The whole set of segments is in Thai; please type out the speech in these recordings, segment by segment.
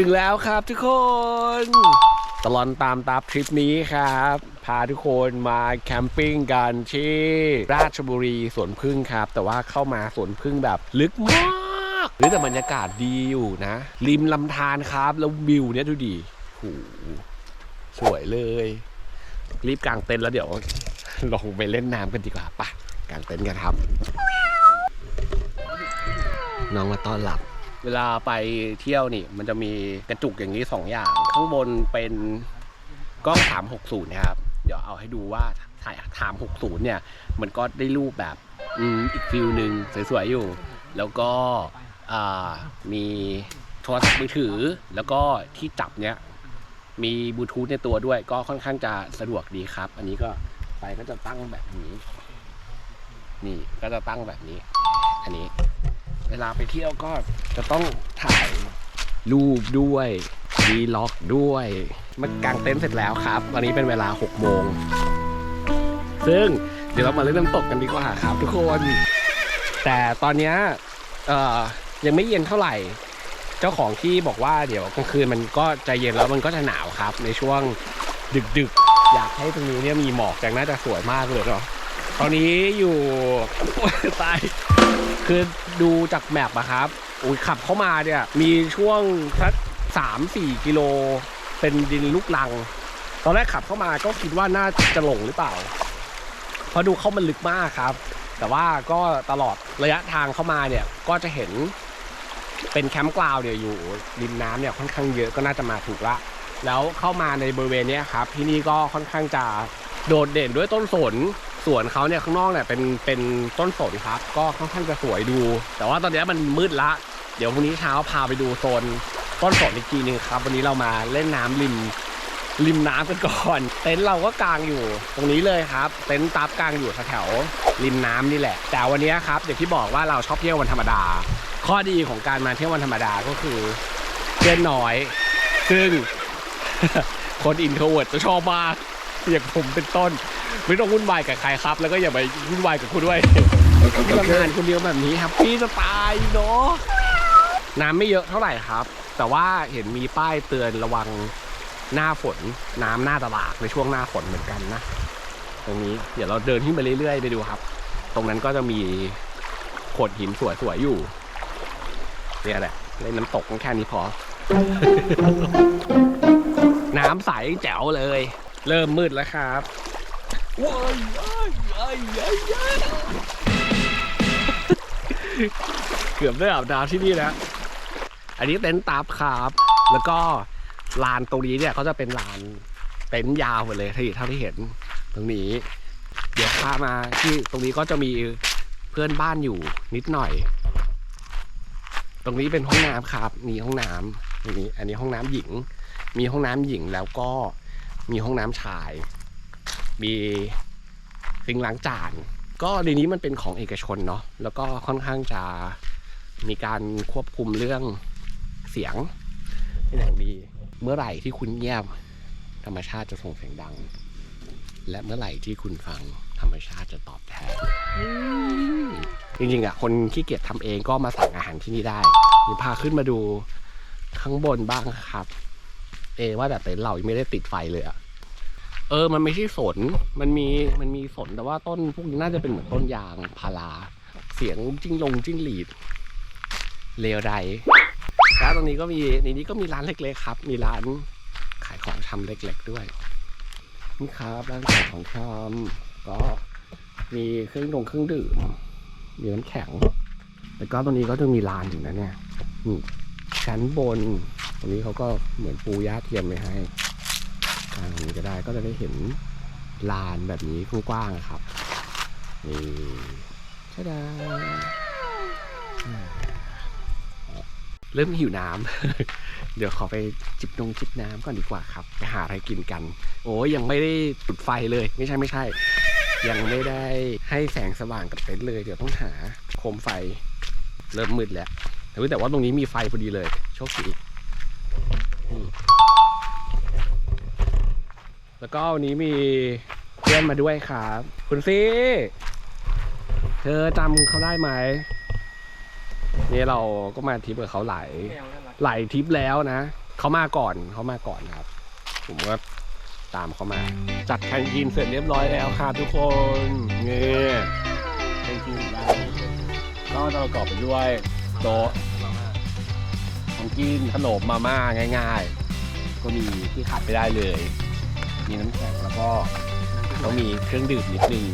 ถึงแล้วครับทุกคน ตลอดตามตามทริปนี้ครับ พาทุกคนมาแคมปิ้งกันที่ราชบุรีสวนพึ่งครับ แต่ว่าเข้ามาสวนพึ่งแบบลึกมากหรือแต่บรรยากาศดีอยู่นะ ริมลำธารครับ แล้ววิวเนี่ยดูดีโหสวยเลย รีบกางเต็นท์แล้วเดี๋ยว ลงไปเล่นน้ำกันดีกว่าปะกางเต็นท์กันครับ น้องมาต้อนรับ เวลาไปเที่ยวนี่ มันจะมีกระจุกอย่างนี้สองอย่าง ข้างบนเป็นกล้อง 360 นะครับ เดี๋ยวเอาให้ดูว่าถ่าย360 เนี่ย มันก็ได้รูปแบบอีกฟิลหนึ่งสวยๆอยู่ แล้วก็มีโทรศัพท์มือถือ แล้วก็ที่จับเนี้ยมีบลูทูธในตัวด้วย ก็ค่อนข้างจะสะดวกดีครับ อันนี้ก็ไฟก็จะตั้งแบบนี้ นี่ก็จะตั้งแบบนี้ อันนี้ เวลาไปเที่ยวก็จะต้องถ่ายรูปด้วยวีล็อกด้วยมันกางเต็นท์เสร็จแล้วครับตอนนี้เป็นเวลา6โมงซึ่งเดี๋ยวเรามาเล่นน้ำตกกันดีกว่าครับ ทุกคน แต่ตอนนี้ยังไม่เย็นเท่าไหร่ เจ้าของที่บอกว่าเดี๋ยวกลางคืนมันก็ใจเย็นแล้วมันก็จะหนาวครับ ในช่วงดึกๆ อยากให้ตรงนี้เนี่ยมีหมอกจังน่าจะสวยมากเลยเนาะตอนนี้อยู่ตาย คือดูจากแมปอะครับอุ้ยขับเข้ามาเนี่ย มีช่วงสักสามสี่กิโล เป็นดินลูกลัง ตอนแรกขับเข้ามาก็คิดว่าน่าจะหลงหรือเปล่า เพราะดูเข้ามันลึกมากครับ แต่ว่าก็ตลอดระยะทางเข้ามาเนี่ย ก็จะเห็นเป็นแคมป์กราวเนี่ยอยู่ริมน้ำเนี่ยค่อนข้างเยอะก็น่าจะมาถูกละ แล้วเข้ามาในบริเวณนี้ครับ ที่นี่ก็ค่อนข้างจะโดดเด่นด้วยต้นสน สวนเขาเนี่ยข้างนอกเนี่ยเป็นเป็นต้นสนครับ ก็ค่อนข้างจะสวยดู แต่ว่าตอนนี้มันมืดละ เดี๋ยวพรุ่งนี้เช้าพาไปดูโซนต้นสนอีกทีหนึ่งครับ วันนี้เรามาเล่นน้ำริมริมน้ำกันก่อน เต็นท์เราก็กางอยู่ตรงนี้เลยครับ เต็นท์ตับกางอยู่แถวริมน้ำนี่แหละ แต่วันนี้ครับอย่างที่บอกว่าเราชอบเที่ยววันธรรมดา ข้อดีของการมาเที่ยววันธรรมดาก็คือเพื่อนน้อย ซึ่งคนอินโทรเวิร์ดจะชอบมาก อย่างผมเป็นต้น ไม่ต้องวุ่นวายกับใครครับ แล้วก็อย่าไปวุ่นวายกับคุณด้วยทำงานคนเดียวแบบนี้ครับพี่จะตายเนาะน้ำไม่เยอะเท่าไหร่ครับ แต่ว่าเห็นมีป้ายเตือนระวังหน้าฝนน้ำหน้าตลาดในช่วงหน้าฝนเหมือนกันนะตรงนี้เดี๋ยวเราเดินขึ้นไปเรื่อยๆไปดูครับ ตรงนั้นก็จะมีโขดหินสวยๆอยู่เนี่ยแหละเล่นน้ำตกแค่นี้พอ น้ำใสแจ๋วเลย เริ่มมืดแล้วครับว้ายว้ายว้ายว้ายยเกือบได้อาบน้ำที่นี่แล้วอันนี้เต็นท์ตับครับ แล้วก็ลานตรงนี้เนี่ยเขาจะเป็นลานเต็นท์ยาวหมดเลยที่เท่าที่เห็นตรงนี้ เดี๋ยวพามาที่ตรงนี้ก็จะมีเพื่อนบ้านอยู่นิดหน่อย ตรงนี้เป็นห้องน้ำครับ มีห้องน้ำตรงนี้ อันนี้ห้องน้ำหญิง มีห้องน้ำหญิงแล้วก็ มีห้องน้ำชาย มีซิงล้างจาน ก็ในนี้มันเป็นของเอกชนเนาะแล้วก็ค่อนข้างจะมีการควบคุมเรื่องเสียงเป็นอย่างดี เมื่อไหร่ที่คุณเงียบธรรมชาติจะส่งเสียงดัง และเมื่อไหร่ที่คุณฟังธรรมชาติจะตอบแทน จริงๆอะคนขี้เกียจทำเองก็มาสั่งอาหารที่นี่ได้เดี๋ยวพาขึ้นมาดูข้างบนบ้างครับ เอว่าแบบเต็นท์เรายังไม่ได้ติดไฟเลยอะเออ มันไม่ใช่สน มันมี มันมีสนแต่ว่าต้นพวกนี้น่าจะเป็นเหมือนต้นยางพารา เสียงจิ้งลงจิ้งหรีด เลวใดแล้วตรงนี้ก็มีในนี้ก็มีร้านเล็กๆครับ มีร้านขายของชำเล็กๆด้วย นี่ครับร้านขายของชำก็มีเครื่องดงเครื่องดื่ม มีน้ำแข็ง แล้วก็ตรงนี้ก็จะมีลานอยู่นะเนี่ยชั้นบน ตรงนี้เขาก็เหมือนปูย่าเทียมไว้ให้ทางนี้ก็ได้ก็จะได้เห็นลานแบบนี้กว้างๆอะครับนี่ชะดาเริ่มหิวน้ำ เดี๋ยวขอไปจิบนงจิบน้ำก่อนดีกว่าครับไปหาอะไรกินกัน โอ้ยยังไม่ได้จุดไฟเลย ไม่ใช่ไม่ใช่ ยังไม่ได้ให้แสงสว่างกับเต็นท์เลย เดี๋ยวต้องหาโคมไฟ เริ่มมืดแล้วแต่ว่าแต่ว่าตรงนี้มีไฟพอดีเลย โชคดี แล้วก็วันนี้มีเพื่อนมาด้วยครับคุณซี่เธอจำเขาได้ไหมนี่เราก็มาทริปกับเขาหลายหลายทริปแล้วนะ เขามาก่อนเขามาก่อนครับ ผมก็ตามเขามา จัดแคนทีนเสร็จเรียบร้อยแล้วครับทุกคนเนี่ยแคนทีนได้ก็จะประกอบไปด้วยโต๊ะ ของกินขนมมาม่าง่าย ๆ ก็มีที่ขาดไม่ได้เลย มีน้ำแข็งแล้วก็ต้องมีเครื่องดื่มนิดนึง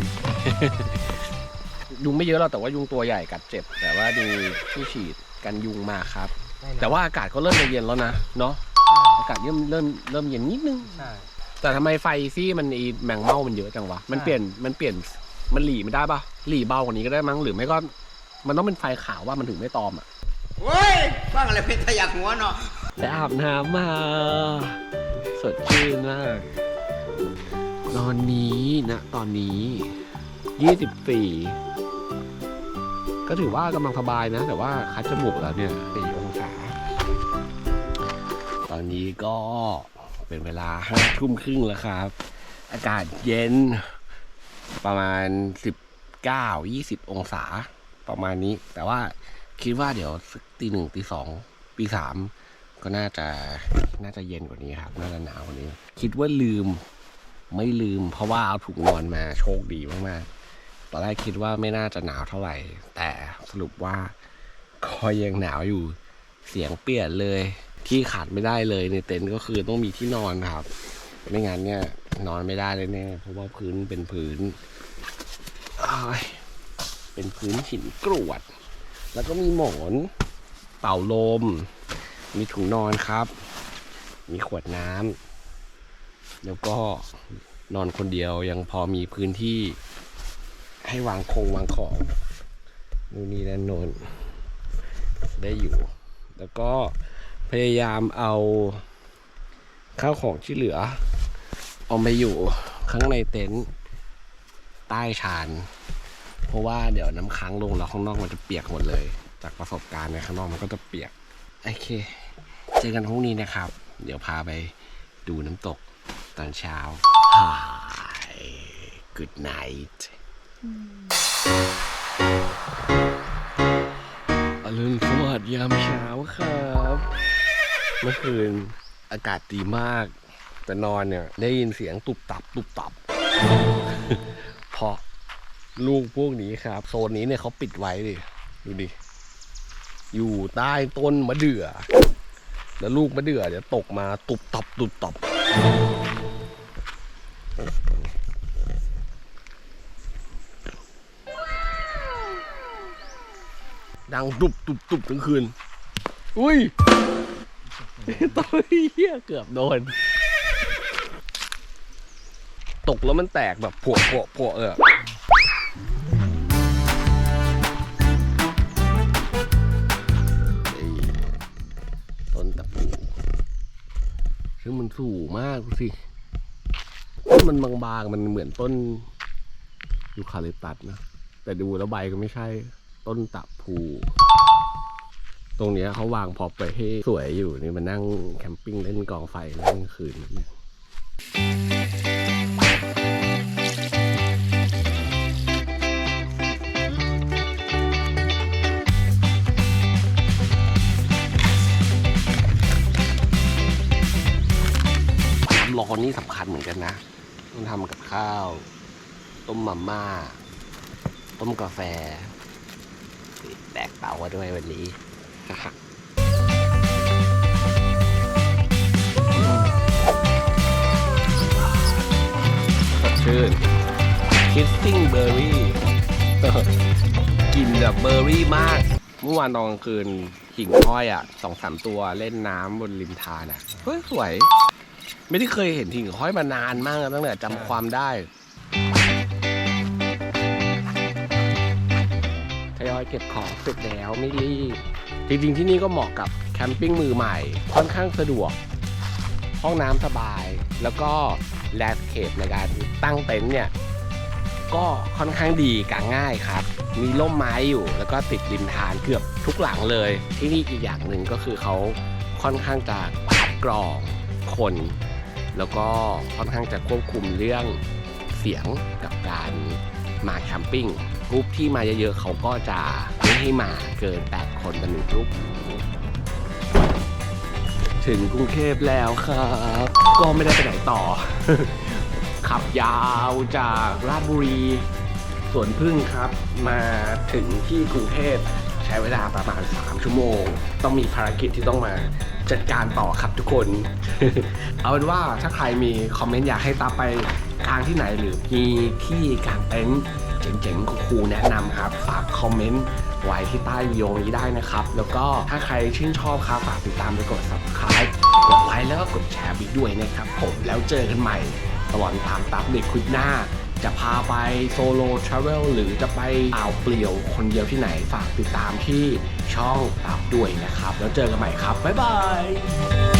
ยุงไม่เยอะหรอกแต่ว่ายุงตัวใหญ่กัดเจ็บ แต่ว่ามีที่ฉีดกันยุงมาครับ แต่ว่าอากาศก็เริ่มจะเย็นแล้วนะเนาะอากาศเริ่มเริ่มเริ่มเย็นนิดนึงใช่แต่ทำไมไฟซี่มันอีแมงเม่ามันเยอะจังวะมันเปลี่ยนมันเปลี่ยนมันหลีไม่ได้ปะหลีเบากว่านี้ก็ได้มั้งหรือไม่ก็ มันต้องเป็นไฟขาวว่ามันถึงไม่ตอมอะ เว้ยฟังอะไรเพชรทะยักหัวเนาะแต่อาบน้ำมา สดชื่นมาก ตอนนี้นะตอนนี้ยี่สิบสี่ก็ถือว่ากำลังสบายนะ แต่ว่าคัดจมูกแล้วเนี่ยสี่องศา ตอนนี้ก็เป็นเวลาห้าทุ่มครึ่งแล้วครับ อากาศเย็นประมาณสิบเก้ายี่สิบองศาประมาณนี้ แต่ว่า คิดว่าเดี๋ยวตีหนึ่งตีสองตีสามก็น่าจะน่าจะเย็นกว่านี้ครับ น่าจะหนาวกว่านี้ คิดว่าลืมไม่ลืม เพราะว่าเอาถุงนอนมาโชคดีมากๆตอนแรกคิดว่าไม่น่าจะหนาวเท่าไหร่ แต่สรุปว่าก็ยังหนาวอยู่เสียงเปลี่ยนเลย ที่ขาดไม่ได้เลยในเต็นท์ก็คือต้องมีที่นอนครับ ไม่งั้นเนี่ย นอนไม่ได้เลยแน่เพราะว่าพื้นเป็นพื้นเป็นพื้นหินกรวด แล้วก็มีหมอน เป่าลม มีถุงนอนครับ มีขวดน้ำแล้วก็นอนคนเดียวยังพอมีพื้นที่ให้วางคงวางของนู่นนี่นั่นโนนได้อยู่ แล้วก็พยายามเอาข้าวของที่เหลือ เอามาอยู่ข้างในเต็นท์ใต้ชาน ราะว่าเดี๋ยวน้ำค้างลงแล้วข้างนอกมันจะเปียกหมดเลย จากประสบการณ์ในข้างนอกมันก็จะเปียกโอเค เจอกันพรุ่งนี้นะครับ เดี๋ยวพาไปดูน้ำตกตอนเช้า Hi Good night อรุณสวัสดิ์ยามเช้าครับ เมื่อคืนอากาศดีมาก แต่นอนเนี่ย ได้ยินเสียงตุบตับ ตุบตับ เพราะ ลูกพวกนี้ครับ โซนนี้เนี่ยเขาปิดไว้ดิดูดิ อยู่ใต้ต้นมะเดื่อ แล้วลูกมะเดื่อเดี๋ยวตกมาตุบตับตุบตับดังตุบตุบตุบทั้งคืน อุ้ยตัวเหี้ยเกือบโดน ตกแล้วมันแตกแบบผัวผัวผัวเออ มันสูงมากดูสิต้นมันบางๆ มันเหมือนต้นยูคาลิปตัสนะ แต่ดูแล้วใบก็ไม่ใช่ ต้นตะพู ตรงเนี้ยเขาวางพอไปให้สวยอยู่นี่มานั่งแคมปิ้งเล่นกองไฟเล่นคืนเนี่ย ความร้อนนี่สำคัญเหมือนกันนะ ต้องทำกับข้าว ต้มมาม่า ต้มกาแฟแตกเตามาด้วยวันนี้สดชื่น Kissing Berry กลินแบบเบอร์รี่มาก เมื่อวานตอนกลางคืนหิ่งห้อยอะสองสามตัวเล่นน้ำบนริมทานอะ เฮ้ย สวย ไม่ได้เคยเห็นหิ่งห้อยมานานมากแล้วตั้งแต่จำความได้ทยอยเก็บของเสร็จแล้วไม่รีบจริงๆที่นี่ก็เหมาะกับแคมปิ้งมือใหม่ ค่อนข้างสะดวก ห้องน้ำสบาย แล้วก็แลนด์สเคปในการตั้งเต็นท์เนี่ย ก็ค่อนข้างดีกางง่ายครับ มีร่มไม้อยู่ แล้วก็ติดริมทานเกือบทุกหลังเลย ที่นี่อีกอย่างหนึ่งก็คือเขาค่อนข้างจะคัดกรองคน แล้วก็ค่อนข้างจะควบคุมเรื่องเสียงกับการมาแคมปิ้งกรุ๊ปที่มาเยอะๆเขาก็จะไม่ให้มาเกิน 8 คนต่อหนึ่งกรุ๊ปถึงกรุงเทพแล้วครับ ก็ไม่ได้ไปไหนต่อ ขับยาวจากราชบุรีสวนพึ่งครับ มาถึงที่กรุงเทพใช้เวลาประมาณ 3 ชั่วโมง ต้องมีภารกิจที่ต้องมา จัดการต่อครับทุกคน เอาเป็นว่าถ้าใครมีคอมเมนต์อยากให้ตาไปกลางที่ไหนหรือมีที่กลางเต็นท์เจ๋งๆของครูแนะนำครับฝากคอมเมนต์ไว้ที่ใต้วิดีโอนี้ได้นะครับ แล้วก็ถ้าใครชื่นชอบครับฝากติดตามไปกด subscribe กดไลค์แล้วก็กดแชร์ไปด้วยนะครับผมแล้วเจอกันใหม่ตลอดตามตับในคลิปหน้า จะพาไปโซโล่ทราเวลหรือจะไปอ่าวเปลี่ยวคนเดียวที่ไหนฝากติดตามที่ ช่องตับด้วยนะครับ แล้วเจอกันใหม่ครับ บ๊ายบาย